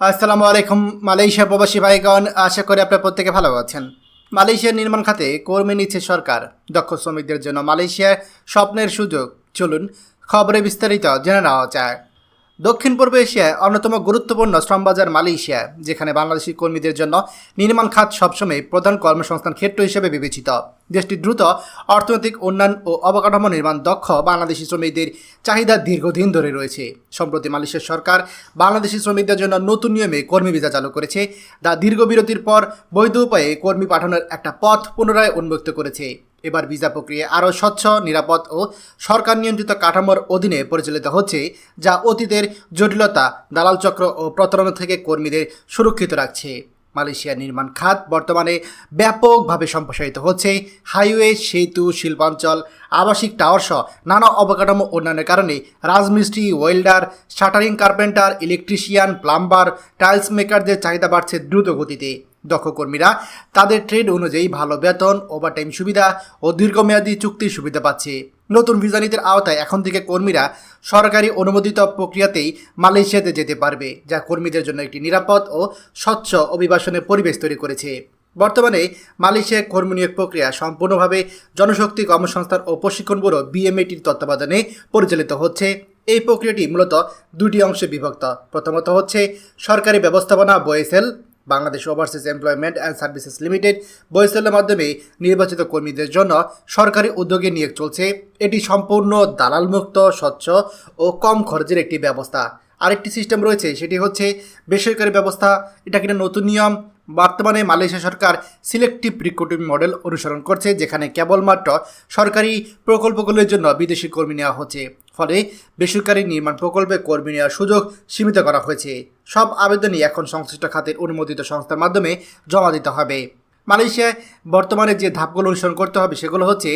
আসসালামু আলাইকুম মালয়েশিয়া প্রবাসী ভাইগণ, আশা করি আপনার প্রত্যেকে ভালো আছেন। মালয়েশিয়ার নির্মাণ খাতে কর্মী নিচ্ছে সরকার। দক্ষ শ্রমিকদের জন্য মালয়েশিয়ার স্বপ্নের সুযোগ। চলুন খবরে বিস্তারিত জেনে নেওয়া যায়। দক্ষিণ পূর্ব এশিয়ায় অন্যতম গুরুত্বপূর্ণ শ্রমবাজার মালয়েশিয়া, যেখানে বাংলাদেশি কর্মীদের জন্য নির্মাণ খাত সবসময় প্রধান কর্মসংস্থান ক্ষেত্র হিসেবে বিবেচিত। দেশটি দ্রুত অর্থনৈতিক উন্নয়ন ও অবকাঠামো নির্মাণ দক্ষ বাংলাদেশি শ্রমিকদের চাহিদা দীর্ঘদিন ধরে রয়েছে। সম্প্রতি মালয়েশিয়ার সরকার বাংলাদেশি শ্রমিকদের জন্য নতুন নিয়মে কর্মী ভিসা চালু করেছে, যা দীর্ঘ বিরতির পর বৈধ উপায়ে কর্মী পাঠানোর একটা পথ পুনরায় উন্মুক্ত করেছে। এবার ভিসা প্রক্রিয়া আরও স্বচ্ছ, নিরাপদ ও সরকার নিয়ন্ত্রিত কাঠামোর অধীনে পরিচালিত হচ্ছে, যা অতীতের জটিলতা, দালাল চক্র ও প্রতারণা থেকে কর্মীদের সুরক্ষিত রাখছে। মালয়েশিয়ার নির্মাণ খাত বর্তমানে ব্যাপকভাবে সম্প্রসারিত হচ্ছে। হাইওয়ে, সেতু, শিল্পাঞ্চল, আবাসিক টাওয়ার সহ নানা অবকাঠামো উন্নয়নের কারণে রাজমিস্ত্রি, welder, shuttering carpenter, electrician, plumber, tiles মেকারদের চাহিদা বাড়ছে দ্রুত গতিতে। দক্ষ কর্মীরা তাদের ট্রেড অনুযায়ী ভালো বেতন, ওভারটাইম সুবিধা ও দীর্ঘমেয়াদী চুক্তির সুবিধা পাচ্ছে। নতুন ভিসা নীতির আওতায় এখন থেকে কর্মীরা সরকারি অনুমোদিত প্রক্রিয়াতেই মালয়েশিয়াতে যেতে পারবে, যা কর্মীদের জন্য একটি নিরাপদ ও স্বচ্ছ অভিবাসনের পরিবেশ তৈরি করেছে। বর্তমানে মালয়েশিয়ায় কর্মী নিয়োগ প্রক্রিয়া সম্পূর্ণভাবে জনশক্তি কর্মসংস্থান ও প্রশিক্ষণ ব্যুরো বিএমএটির তত্ত্বাবধানে পরিচালিত হচ্ছে। এই প্রক্রিয়াটি মূলত দুটি অংশে বিভক্ত। প্রথমত হচ্ছে সরকারি ব্যবস্থাপনা BOESL Bangladesh overseas employment and services limited বৈসেলের মাধ্যমে নির্বাচিত কর্মীদের জন্য সরকারি উদ্যোগে নিয়োগ চলছে। এটি সম্পূর্ণ দালালমুক্ত, স্বচ্ছ ও কম খরচের একটি ব্যবস্থা। আরেকটি সিস্টেম রয়েছে, সেটি হচ্ছে বেসরকারি ব্যবস্থা। এটা কিনা নতুন নিয়ম? বর্তমানে মালয়েশিয়া সরকার সিলেক্টিভ রিক্রুটিং মডেল অনুসরণ করছে, যেখানে কেবলমাত্র সরকারি প্রকল্পগুলোর জন্য বিদেশি কর্মী নেওয়া হচ্ছে। ফলে বেসরকারি নির্মাণ প্রকল্পে কর্মী নেওয়ার সুযোগ সীমিত করা হয়েছে। সব আবেদনই এখন সংশ্লিষ্ট খাতের অনুমোদিত সংস্থার মাধ্যমে জমা দিতে হবে। মালয়েশিয়ায় বর্তমানে যে ধাপগুলো অনুসরণ করতে হবে সেগুলো হচ্ছে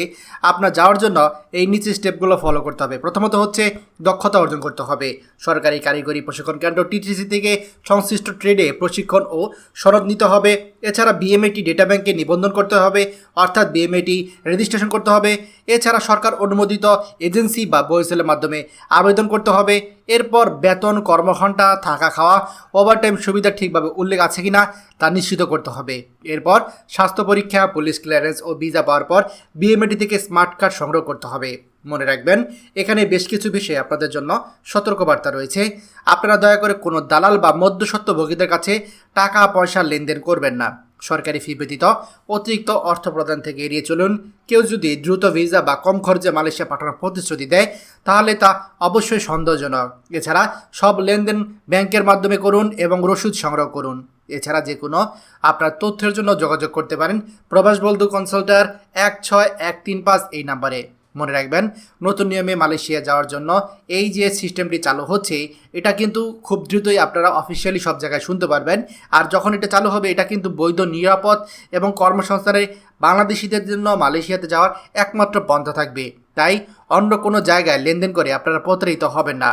আপনার যাওয়ার জন্য এই নিচে স্টেপগুলো ফলো করতে হবে। প্রথমত হচ্ছে দক্ষতা অর্জন করতে হবে। সরকারি কারিগরি প্রশিক্ষণ কেন্দ্র টিটিসি থেকে সংশ্লিষ্ট ট্রেডে প্রশিক্ষণ ও সনদ নিতে হবে। এছাড়া বিএমএটি ডেটা ব্যাংকে নিবন্ধন করতে হবে, অর্থাৎ বিএমএটি রেজিস্ট্রেশন করতে হবে। এছাড়া সরকার অনুমোদিত এজেন্সি বা বইসেলের মাধ্যমে আবেদন করতে হবে। এরপর বেতন, কর্মঘণ্টা, থাকা খাওয়া ওভারটাইম সুবিধা ঠিকভাবে উল্লেখ আছে কিনা তা নিশ্চিত করতে হবে। এরপর স্বাস্থ্য পরীক্ষা, পুলিশ ক্লিয়ারেন্স ও ভিসা পাওয়ার পর বিএমএটি থেকে স্মার্ট কার্ড সংগ্রহ করতে হবে। মনে রাখবেন, এখানে বেশ কিছু বিষয়ে আপনাদের জন্য সতর্কবার্তা রয়েছে। আপনারা দয়া করে কোনো দালাল বা মধ্যস্বত্বভোগীদের কাছে টাকা পয়সা লেনদেন করবেন না। সরকারি ফি ব্যতীত অতিরিক্ত অর্থ প্রদান থেকে এড়িয়ে চলুন। কেউ যদি দ্রুত ভিসা বা কম খরচে মালয়েশিয়া পাঠানোর প্রতিশ্রুতি দেয়, তাহলে তা অবশ্যই সন্দেহজনক। এছাড়া সব লেনদেন ব্যাংকের মাধ্যমে করুন এবং রসিদ সংগ্রহ করুন। এছাড়া যে কোনো আপনার তথ্যের জন্য যোগাযোগ করতে পারেন প্রবাস বলদু কনসাল্টার এক ছয় এক তিন পাঁচ এই নাম্বারে। মনে রাখবেন, নতুন নিয়মে মালয়েশিয়া যাওয়ার জন্য এই যে সিস্টেমটি চালু হচ্ছে, এটা কিন্তু খুব দ্রুতই আপনারা অফিসিয়ালি সব জায়গায় শুনতে পারবেন। আর যখন এটা চালু হবে, এটা কিন্তু বৈধ, নিরাপদ এবং কর্মসংস্থানে বাংলাদেশিদের জন্য মালয়েশিয়াতে যাওয়ার একমাত্র পন্থা থাকবে। তাই অন্য কোনো জায়গায় লেনদেন করে আপনারা প্রতারিত হবেন না।